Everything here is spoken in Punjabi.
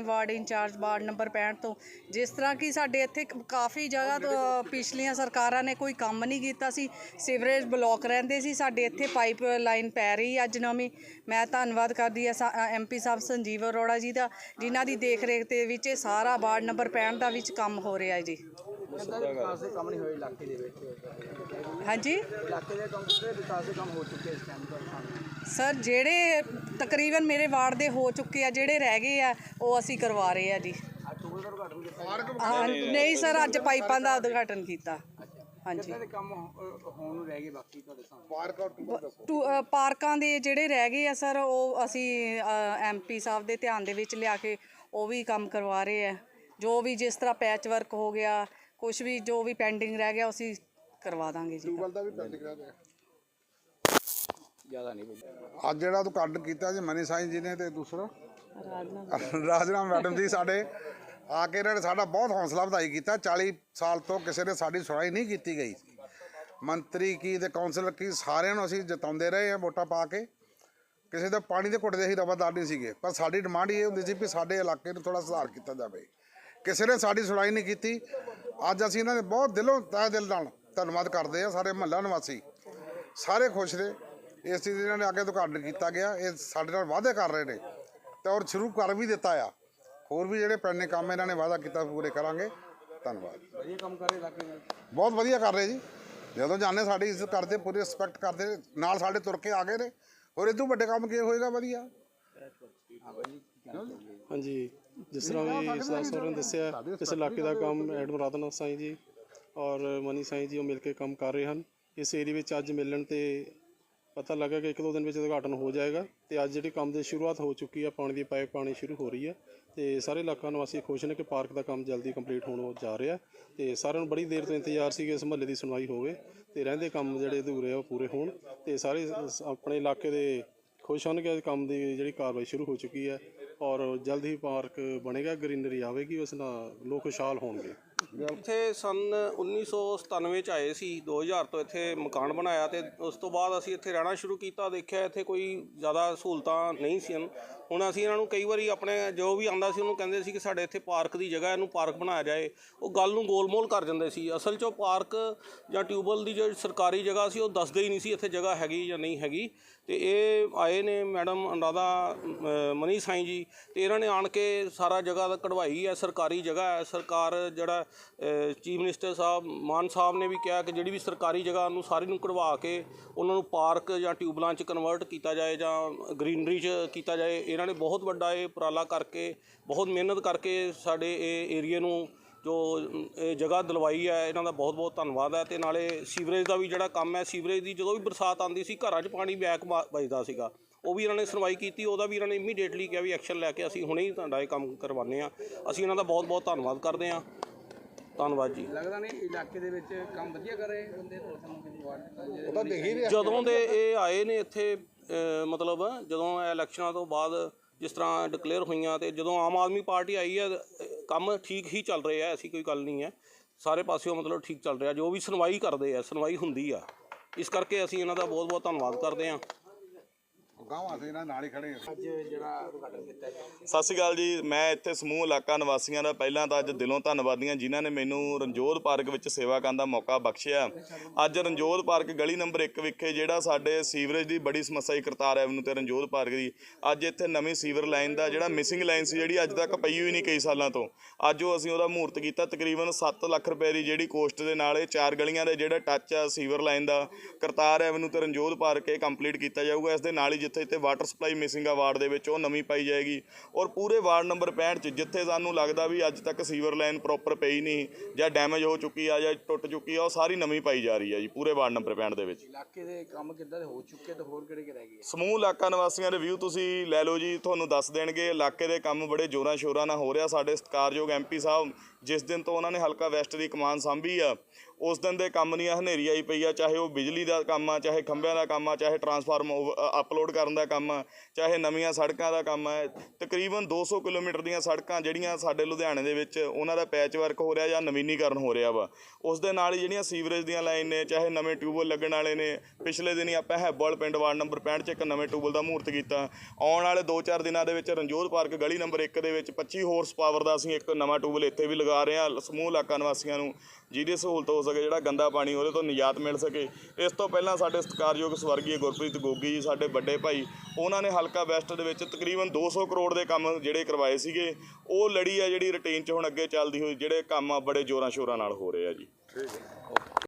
ਹੀ ਵਾਰਡ ਇੰਚਾਰਜ ਵਾਰਡ ਨੰਬਰ 65 ਤੋਂ। ਜਿਸ ਤਰ੍ਹਾਂ ਕਿ ਸਾਡੇ ਇੱਥੇ ਕ- ਕਾਫੀ ਜਗ੍ਹਾ ਤੋਂ ਪਿਛਲੀਆਂ ਸਰਕਾਰਾਂ ਨੇ ਕੋਈ ਕੰਮ ਨਹੀਂ ਕੀਤਾ ਸੀ। ਸੀਵਰੇਜ ਬਲਾਕ ਰਹਿੰਦੇ ਸੀ। ਸਾਡੇ ਇੱਥੇ ਪਾਈਪ ਲਾਈਨ ਪੈ ਰਹੀ ਹੈ ਅੱਜ ਨਵੀਂ। ਮੈਂ ਧੰਨਵਾਦ ਕਰਦੀ ਹਾਂ ਐਮਪੀ ਸਾਹਿਬ ਸੰਜੀਵ ਅਰੋੜਾ ਜੀ ਦਾ, ਜਿਨ੍ਹਾਂ ਦੀ ਦੇਖ ਰੇਖ ਦੇ ਵਿੱਚ ਇਹ ਸਾਰਾ ਵਾਰਡ ਨੰਬਰ 65 ਦਾ ਵਿੱਚ ਕੰਮ ਹੋ ਰਿਹਾ ਹੈ ਜੀ। ਕਿੱਦਾਂ ਦੇ ਵਿਕਾਸ ਦੇ ਕੰਮ ਨਹੀਂ ਹੋਏ ਇਲਾਕੇ ਦੇ ਵਿੱਚ। ਹਾਂਜੀ? ਇਲਾਕੇ ਦੇ ਕੰਮ ਦੇ ਵਿਕਾਸ ਦੇ ਕੰਮ ਹੋ ਚੁੱਕੇ ਇਸ ਟਾਈਮ ਤੋਂ ਸਾਨੂੰ। ਸਰ ਜਿਹੜੇ ਤਕਰੀਬਨ ਮੇਰੇ ਵਾਰਡ ਦੇ ਹੋ ਚੁੱਕੇ ਆ ਜਿਹੜੇ ਰਹਿ ਗਏ ਆ ਉਹ ਅਸੀਂ ਕਰਵਾ ਰਹੇ ਆ ਜੀ। ਹਾਂ, ਨਹੀਂ ਸਰ ਅੱਜ ਪਾਈਪਾਂ ਦਾ ਉਦਘਾਟਨ ਕੀਤਾ। ਹਾਂਜੀ। ਕਿੱਦਾਂ ਦੇ ਕੰਮ ਹੋ- ਹੋਣ ਨੂੰ ਰਹਿ ਗਏ ਬਾਕੀ ਤੁਹਾਡੇ ਸਾਹਮਣੇ? ਟੂ- ਅ, ਪਾਰਕਾਂ ਦੇ ਜਿਹੜੇ ਰਹਿ ਗਏ ਆ ਸਰ ਉਹ ਅਸੀਂ ਐਮਪੀ ਸਾਹਿਬ ਦੇ ਧਿਆਨ ਦੇ ਵਿੱਚ ਲਿਆ ਕੇ ਉਹ ਵੀ ਕੰਮ ਕਰਵਾ ਰਹੇ ਆ। ਜੋ ਵੀ ਜਿਸ ਤਰ੍ਹਾਂ ਪੈਚ ਵਰਕ ਹੋ ਗਿਆ ਕੁਝ ਵੀ ਜੋ ਵੀ ਪੈਂਡਿੰਗ ਰਹਿ ਗਿਆ ਉਹ ਅਸੀਂ ਕਰਵਾ ਦਾਂਗੇ ਜੀ। ਜ਼ਿਆਦਾ ਨਹੀਂ ਅੱਜ ਜਿਹੜਾ ਉਦਘਾਟਨ ਕੀਤਾ ਜੀ ਮਨੀ ਸਾਈਂ ਜੀ ਨੇ ਤੇ ਦੂਸਰਾ? ਰਾਜਨਾਮ। ਮੈਡਮ ਜੀ ਸਾਡੇ ਆ ਕੇ ਇਹਨਾਂ ਨੇ ਸਾਡਾ ਬਹੁਤ ਹੌਸਲਾ ਵਧਾਈ ਕੀਤਾ। 40 ਸਾਲ ਤੋਂ ਕਿਸੇ ਨੇ ਸਾਡੀ ਸੁਣਾਈ ਨਹੀਂ ਕੀਤੀ ਗਈ। ਮੰਤਰੀ ਕੀ ਤੇ ਕਾਉਂਸਲਰ ਕੀ ਸਾਰਿਆਂ ਨੂੰ ਅਸੀਂ ਜਿਤਾਉਂਦੇ ਰਹੇ ਹਾਂ ਵੋਟਾਂ ਪਾ ਕੇ। ਕਿਸੇ ਦਾ ਪਾਣੀ ਦੇ ਘੁੱਟ ਦੇ ਅਸੀਂ ਰਵਾਦਾਰ ਨਹੀਂ ਸੀਗੇ। ਪਰ ਸਾਡੀ ਡਿਮਾਂਡ ਇਹ ਹੁੰਦੀ ਸੀ ਵੀ ਸਾਡੇ ਇਲਾਕੇ ਨੂੰ ਥੋੜਾ ਸੁਧਾਰ ਕੀਤਾ ਜਾਵੇ। ਕਿਸੇ ਨੇ ਸਾਡੀ ਸੁਣਾਈ ਨਹੀਂ ਕੀਤੀ। ਅੱਜ ਅਸੀਂ ਇਹਨਾਂ ਦੇ ਬਹੁਤ ਦਿਲੋਂ ਤਹਿ ਦਿਲ ਨਾਲ ਧੰਨਵਾਦ ਕਰਦੇ ਆ ਸਾਰੇ ਮਹੱਲਾ ਨਿਵਾਸੀ। ਸਾਰੇ ਖੁਸ਼ ਨੇ। ਇਸ ਚੀਜ਼ ਇਹਨਾਂ ਨੇ ਅੱਗੇ ਉਦਘਾਟਨ ਕੀਤਾ ਗਿਆ। ਇਹ ਸਾਡੇ ਨਾਲ ਵਾਅਦੇ ਕਰ ਰਹੇ ਨੇ। ਤੇ ਔਰ ਸ਼ੁਰੂ ਕਰ ਵੀ ਦਿੱਤਾ ਆ। ਹੋਰ ਵੀ ਜਿਹੜੇ ਪੈਣੇ ਕੰਮ ਇਹਨਾਂ ਨੇ ਵਾਅਦਾ ਕੀਤਾ ਪੂਰੇ ਕਰਾਂਗੇ। ਧੰਨਵਾਦ। ਵਧੀਆ ਕੰਮ ਕਰ ਰਹੇ ਇਲਾਕੇ ਦੇ ਬਹੁਤ ਵਧੀਆ ਕਰ ਰਹੇ ਜੀ। ਜਦੋਂ ਜਾਂਦੇ ਸਾਡੀ ਇੱਜ਼ਤ ਕਰਦੇ ਪੂਰੀ ਰਿਸਪੈਕਟ ਕਰਦੇ ਨਾਲ ਸਾਡੇ ਤੁਰ ਕੇ ਆ ਗਏ ਨੇ। ਹੋਰ ਇਦੋਂ ਵੱਡੇ ਕੰਮ ਕੀ ਹੋਏਗਾ ਵਧੀਆ? ਹਾਂਜੀ। ਜਿਸ ਤਰ੍ਹਾਂ ਵੀ ਸਰਦਾਰ ਸੋਰਨ ਨੇ ਦੱਸਿਆ ਇਸ ਇਲਾਕੇ ਦਾ ਕੰਮ ਐਡਮ ਰਾਧਨਾਥ ਸਾਈਂ ਜੀ ਔਰ ਮਨੀ ਸਾਈਂ ਜੀ ਉਹ ਮਿਲ ਕੇ ਕੰਮ ਕਰ ਰਹੇ ਹਨ। ਇਸ ਏਰੀਆ ਵਿੱਚ ਅੱਜ ਮਿਲਣ ਤੇ ਪਤਾ ਲੱਗਾ ਕਿ ਇੱਕ ਦੋ ਦਿਨ ਵਿੱਚ ਉਦਘਾਟਨ ਹੋ ਜਾਏਗਾ ਤੇ ਅੱਜ ਜਿਹੜੀ ਕੰਮ ਦੀ ਸ਼ੁਰੂਆਤ ਹੋ ਚੁੱਕੀ ਹੈ ਪਾਣੀ ਦੀ ਪਾਈਪ ਪਾਣੀ ਸ਼ੁਰੂ ਹੋ ਰਹੀ ਹੈ ਤੇ ਸਾਰੇ ਇਲਾਕਾ ਨਿਵਾਸੀ ਖੁਸ਼ ਨੇ ਕਿ ਪਾਰਕ ਦਾ ਕੰਮ ਜਲਦੀ ਕੰਪਲੀਟ ਹੋਣ ਜਾ ਰਿਹਾ ਤੇ ਸਾਰਿਆਂ ਨੂੰ ਬੜੀ ਦੇਰ ਤੋਂ ਇੰਤਜ਼ਾਰ ਸੀ ਕਿ ਇਸ ਮਹੱਲੇ ਦੀ ਸੁਣਵਾਈ ਹੋਵੇ ਤੇ ਰਹਿੰਦੇ ਕੰਮ ਜਿਹੜੇ ਅਧੂਰੇ ਆ ਉਹ ਪੂਰੇ ਹੋਣ ਤੇ ਸਾਰੇ ਆਪਣੇ ਇਲਾਕੇ ਦੇ ਖੁਸ਼ ਹਨ ਕਿ ਅੱਜ ਕੰਮ ਦੀ ਜਿਹੜੀ ਕਾਰਵਾਈ ਸ਼ੁਰੂ ਹੋ ਚੁੱਕੀ ਹੈ ਔਰ ਜਲਦ ਹੀ ਪਾਰਕ ਬਣੇਗਾ, ਗ੍ਰੀਨਰੀ ਆਵੇਗੀ, ਉਸ ਨਾਲ ਲੋਕ ਖੁਸ਼ਹਾਲ ਹੋਣਗੇ। ਇੱਥੇ ਸਨ 1997 ਚ ਆਏ ਸੀ 2000 ਤੋਂ ਇੱਥੇ ਮਕਾਨ ਬਣਾਇਆ ਤੇ ਉਸ ਤੋਂ ਬਾਅਦ ਅਸੀਂ ਇੱਥੇ ਰਹਿਣਾ ਸ਼ੁਰੂ ਕੀਤਾ, ਦੇਖਿਆ ਇੱਥੇ ਕੋਈ ਜ਼ਿਆਦਾ ਸਹੂਲਤਾਂ ਨਹੀਂ ਸੀ ਹੁਣ ਅਸੀਂ ਇਹਨਾਂ ਨੂੰ ਕਈ ਵਾਰੀ ਆਪਣੇ ਜੋ ਵੀ ਆਂਦਾ ਸੀ ਉਹਨੂੰ ਕਹਿੰਦੇ ਸੀ ਕਿ ਸਾਡੇ ਇੱਥੇ ਪਾਰਕ ਦੀ ਜਗ੍ਹਾ, ਇਹਨੂੰ ਪਾਰਕ ਬਣਾਇਆ ਜਾਏ। ਉਹ ਗੱਲ ਨੂੰ ਗੋਲਮੋਲ ਕਰ ਜਾਂਦੇ ਸੀ। ਅਸਲ 'ਚ ਉਹ ਪਾਰਕ ਜਾਂ ਟਿਊਬਲ ਦੀ ਜਿਹੜੀ ਸਰਕਾਰੀ ਜਗ੍ਹਾ ਸੀ, ਉਹ ਦੱਸਦੇ ਹੀ ਨਹੀਂ ਸੀ ਇੱਥੇ ਜਗ੍ਹਾ ਹੈਗੀ ਜਾਂ ਨਹੀਂ ਹੈਗੀ। ਤੇ ਇਹ ਆਏ ਨੇ ਮੈਡਮ ਅਨੁਰਾਧਾ ਮਨੀ ਸਾਈਂ ਜੀ ਤੇ ਇਹਨਾਂ ਨੇ ਆਣ ਕੇ ਸਾਰਾ ਜਗ੍ਹਾ ਦਾ ਕਢਵਾਈ ਹੈ, ਸਰਕਾਰੀ ਜਗ੍ਹਾ ਹੈ। ਸਰਕਾਰ ਜਿਹੜਾ ਚੀਫ ਮਿਨਿਸਟਰ ਸਾਹਿਬ, ਮਾਨ ਸਾਹਿਬ ਨੇ ਵੀ ਕਿਹਾ ਕਿ ਜਿਹੜੀ ਵੀ ਸਰਕਾਰੀ ਜਗ੍ਹਾ ਨੂੰ ਸਾਰੀ ਨੂੰ ਕਢਵਾ ਕੇ ਉਹਨਾਂ ਨੂੰ ਪਾਰਕ ਜਾਂ ਟਿਊਬਲਾਂ 'ਚ ਕਨਵਰਟ ਕੀਤਾ ਜਾਏ ਜਾਂ ਗ੍ਰੀਨਰੀ 'ਚ ਕੀਤਾ ਜਾਏ ਇਹਨਾਂ ਨੇ ਬਹੁਤ ਵੱਡਾ ਇਹ ਉਪਰਾਲਾ ਕਰਕੇ, ਬਹੁਤ ਮਿਹਨਤ ਕਰਕੇ ਸਾਡੇ ਇਹ ਏਰੀਏ ਨੂੰ ਜੋ ਇਹ ਜਗ੍ਹਾ ਦਿਲਵਾਈ ਹੈ, ਇਹਨਾਂ ਦਾ ਬਹੁਤ ਬਹੁਤ ਧੰਨਵਾਦ ਹੈ। ਤੇ ਨਾਲੇ ਸੀਵਰੇਜ ਦਾ ਵੀ ਜਿਹੜਾ ਕੰਮ ਹੈ, ਸੀਵਰੇਜ ਦੀ ਜਦੋਂ ਵੀ ਬਰਸਾਤ ਆਉਂਦੀ ਸੀ, ਘਰਾਂ 'ਚ ਪਾਣੀ ਬੈਕ ਮਾ- ਵੱਜਦਾ ਸੀਗਾ। ਉਹ ਵੀ ਇਹਨਾਂ ਨੇ ਸੁਣਵਾਈ ਕੀਤੀ, ਉਹਦਾ ਵੀ ਇਹਨਾਂ ਨੇ ਇਮੀਡੀਏਟਲੀ ਕਿਹਾ ਵੀ ਐਕਸ਼ਨ ਲੈ ਕੇ ਅਸੀਂ ਹੁਣੇ ਹੀ ਤੁਹਾਡਾ ਇਹ ਕੰਮ ਕਰਵਾਉਂਦੇ ਆ ਅਸੀਂ ਇਹਨਾਂ ਦਾ ਬਹੁਤ ਬਹੁਤ ਧੰਨਵਾਦ ਕਰਦੇ ਹਾਂ। ਧੰਨਵਾਦ ਜੀ। ਲੱਗਦਾ ਨਹੀਂ ਇਲਾਕੇ ਦੇ ਵਿੱਚ ਕੰਮ ਵਧੀਆ ਕਰ ਰਹੇ ਬੰਦੇ ਤੁਹਾਡੇ ਸਾਹਮਣੇ ਵਾਰਡ ਜਿਹੜੇ ਜਦੋਂ ਦੇ ਇਹ ਆਏ ਨੇ ਇੱਥੇ ਅਹ, ਮਤਲਬ ਜਦੋਂ ਇਹ ਇਲੈਕਸ਼ਨਾਂ ਤੋਂ ਬਾਅਦ ਜਿਸ ਤਰ੍ਹਾਂ ਡਿਕਲੇਅਰ ਹੋਈਆਂ ਤੇ ਜਦੋਂ ਆਮ ਆਦਮੀ ਪਾਰਟੀ ਆਈ ਹੈ ਅਹ, ਕੰਮ ਠੀਕ ਹੀ ਚੱਲ ਰਿਹਾ ਹੈ ਐਸੀ ਕੋਈ ਗੱਲ ਨਹੀਂ ਹੈ। ਸਾਰੇ ਪਾਸਿਓਂ ਮਤਲਬ ਠੀਕ ਚੱਲ ਰਿਹਾ ਜੋ ਵੀ ਸੁਣਵਾਈ ਕਰਦੇ ਆ ਸੁਣਵਾਈ ਹੁੰਦੀ ਆ। ਇਸ ਕਰਕੇ ਅਸੀਂ ਇਹਨਾਂ ਦਾ ਬਹੁਤ ਬਹੁਤ ਧੰਨਵਾਦ ਕਰਦੇ ਹਾਂ। ਗਾਵਾਂ ਅਸੀਂ ਇਹਨਾਂ ਨਾਲ ਹੀ ਖੜੇ ਹਾਂ ਅੱਜ ਜਿਹੜਾ ਉਦਘਾਟਨ ਕੀਤਾ ਹੈ ਸਤਿ ਸ਼੍ਰੀ ਅਕਾਲ ਜੀ ਮੈਂ ਇੱਥੇ ਸਮੂਹ ਇਲਾਕਾ ਨਿਵਾਸੀਆਂ ਦਾ ਪਹਿਲਾਂ ਤਾਂ ਅੱਜ ਦਿਲੋਂ ਧੰਨਵਾਦੀਆਂ ਜਿਨ੍ਹਾਂ ਨੇ ਮੈਨੂੰ ਰਣਜੋਧ ਪਾਰਕ ਵਿੱਚ ਸੇਵਾ ਕਰਨ ਦਾ ਮੌਕਾ ਬਖਸ਼ਿਆ। ਅੱਜ ਰਣਜੋਧ ਪਾਰਕ ਗਲੀ ਨੰਬਰ 1 ਵਿਖੇ ਜਿਹੜਾ ਸਾਡੇ ਸੀਵਰੇਜ ਦੀ ਬੜੀ ਸਮੱਸਿਆ ਸੀ ਕਰਤਾਰ ਐਵਨਿਊ ਤੇ ਰਣਜੋਧ ਪਾਰਕ ਦੀ ਅੱਜ ਇੱਥੇ ਨਵੀਂ ਸੀਵਰ ਲਾਈਨ ਦਾ ਜਿਹੜਾ ਮਿਸਿੰਗ ਲਾਈਨ ਸੀ ਜਿਹੜੀ ਅੱਜ ਤੱਕ ਪਈ ਹੋਈ ਨਹੀਂ ਕਈ ਸਾਲਾਂ ਤੋਂ। ਅੱਜ ਉਹ ਅਸੀਂ ਉਹਦਾ ਮਹੂਰਤ ਕੀਤਾ ਤਕਰੀਬਨ 7 ਲੱਖ ਰੁਪਏ ਦੀ ਜਿਹੜੀ ਕੋਸਟ ਦੇ ਨਾਲ ਇਹ ਚਾਰ ਗਲੀਆਂ ਦੇ ਜਿਹੜਾ ਟੱਚ ਆ ਸੀਵਰ ਲਾਈਨ ਦਾ ਕਰਤਾਰ ਐਵਨਿਊ ਤੇ ਰਣਜੋਧ ਪਾਰਕ ਇਹ ਕੰਪਲੀਟ ਕੀਤਾ ਜਾਊਗਾ ਇਸ ਦੇ ਨਾਲ ਹੀ ਜਿੱਥੇ ਇੱਥੇ ਵਾਟਰ ਸਪਲਾਈ ਮਿਸਿੰਗ ਆ ਵਾਰਡ ਦੇ ਵਿੱਚ ਉਹ ਨਵੀਂ ਪਾਈ ਜਾਏਗੀ। ਔਰ ਪੂਰੇ ਵਾਰਡ ਨੰਬਰ 65 ਚ ਜਿੱਥੇ ਸਾਨੂੰ ਲੱਗਦਾ ਵੀ ਅੱਜ ਤੱਕ ਸੀਵਰ ਲਾਈਨ ਪ੍ਰੋਪਰ ਪਈ ਨਹੀਂ ਜਾਂ ਡੈਮੇਜ ਹੋ ਚੁੱਕੀ ਆ ਜਾਂ ਟੁੱਟ ਚੁੱਕੀ ਆ ਉਹ ਸਾਰੀ ਨਵੀਂ ਪਾਈ ਜਾ ਰਹੀ ਆ ਜੀ ਪੂਰੇ ਵਾਰਡ ਨੰਬਰ 65 ਦੇ ਵਿੱਚ। ਇਲਾਕੇ ਦੇ ਕੰਮ ਕਿੱਦਾਂ ਦੇ ਹੋ ਚੁੱਕੇ ਤੇ ਹੋਰ ਕਿਹੜੇ ਕਿਹੜੇ ਰਹਿ ਗਏ? ਸਮੂਹ ਇਲਾਕਾ ਨਿਵਾਸੀਆਂ ਦੇ ਵਿਊ ਤੁਸੀਂ ਲੈ ਲਓ ਜੀ ਤੁਹਾਨੂੰ ਦੱਸ ਦੇਣਗੇ ਇਲਾਕੇ ਦੇ ਕੰਮ ਬੜੇ ਜ਼ੋਰਾਂ ਸ਼ੋਰਾਂ ਨਾਲ ਹੋ ਰਿਹਾ ਸਾਡੇ ਸਤਿਕਾਰਯੋਗ ਐਮਪੀ ਸਾਹਿਬ ਜਿਸ ਦਿਨ ਤੋਂ ਉਹਨਾਂ ਨੇ ਹਲਕਾ ਵੈਸਟ ਦੀ ਕਮਾਨ ਸੰਭੀ ਆ, ਉਸ ਦਿਨ ਦੇ ਕੰਮ ਨਹੀਂ ਹਨੇਰੀ ਆਈ ਪਈ ਆ, ਚਾਹੇ ਉਹ ਬਿਜਲੀ ਦਾ ਕੰਮ ਆ, ਚਾਹੇ ਖੰਭਿਆਂ ਦਾ ਕੰਮ ਆ, ਚਾਹੇ ਟਰਾਂਸਫਾਰਮ ਅਪਲੋਡ ਕਰਨ ਦਾ ਕੰਮ ਆ, ਚਾਹੇ ਨਵੀਆਂ ਸੜਕਾਂ ਦਾ ਕੰਮ ਆ, ਤਕਰੀਬਨ 200 ਕਿਲੋਮੀਟਰ ਦੀਆਂ ਸੜਕਾਂ ਜਿਹੜੀਆਂ ਸਾਡੇ ਲੁਧਿਆਣੇ ਦੇ ਵਿੱਚ ਉਹਨਾਂ ਦਾ ਪੈਚ ਵਰਕ ਹੋ ਰਿਹਾ ਜਾਂ ਨਵੀਨੀਕਰਨ ਹੋ ਰਿਹਾ ਵਾ। ਉਸ ਦੇ ਨਾਲ ਹੀ ਜਿਹੜੀਆਂ ਸੀਵਰੇਜ ਦੀਆਂ ਲਾਈਨ ਨੇ, ਚਾਹੇ ਨਵੇਂ ਟਿਊਬਲ ਲੱਗਣ ਵਾਲੇ ਨੇ, ਪਿਛਲੇ ਦਿਨੀ ਆਪਾਂ ਹੈਬੋਲ ਪਿੰਡ ਵਾਰਡ ਨੰਬਰ 65 'ਚ ਇੱਕ ਨਵੇਂ ਟਿਊਬਲ ਦਾ ਮਹੂਰਤ ਕੀਤਾ। ਆਉਣ ਵਾਲੇ 2-4 ਦਿਨਾਂ ਦੇ ਵਿੱਚ ਰਣਜੋਤ ਪਾਰਕ ਗਲੀ ਨੰਬਰ 1 ਦੇ ਵਿੱਚ 25 ਹੋਰਸ ਪਾਵਰ ਦਾ ਅਸੀਂ ਇੱਕ ਨਵਾਂ ਟਿਊਬਲ ਇੱਥੇ ਵੀ ਲਗਾ ਰਹੇ ਹਾਂ ਸਮੂਹ ਇਲਾਕਾ ਨਿਵਾਸੀਆਂ ਨੂੰ, ਜਿਹਦੀ ਸਹੂਲਤ ਹੋ ਸਕੇ, ਜਿਹੜਾ ਗੰਦਾ ਪਾਣੀ ਉਹਦੇ ਤੋਂ ਨਿਜਾਤ ਮਿਲ ਸਕੇ। ਇਸ ਤੋਂ ਪਹਿਲਾਂ ਸਾਡੇ ਸਤਿਕਾਰਯੋਗ ਸਵਰਗੀ ਗੁਰਪ੍ਰੀਤ ਗੋਗੀ ਜੀ, ਸਾਡੇ ਵੱਡੇ ਭਾਈ, ਉਹਨਾਂ ਨੇ ਹਲਕਾ ਵੈਸਟ ਦੇ ਵਿੱਚ ਤਕਰੀਬਨ 200 ਕਰੋੜ ਦੇ ਕੰਮ ਜਿਹੜੇ ਕਰਵਾਏ ਸੀਗੇ। ਉਹ ਲੜੀ ਆ ਜਿਹੜੀ ਰੁਟੀਨ 'ਚ ਹੁਣ ਅੱਗੇ ਚੱਲਦੀ ਹੋਈ, ਜਿਹੜੇ ਕੰਮ ਆ, ਬੜੇ ਜ਼ੋਰਾਂ ਸ਼ੋਰਾਂ ਨਾਲ ਹੋ ਰਹੇ ਆ ਜੀ।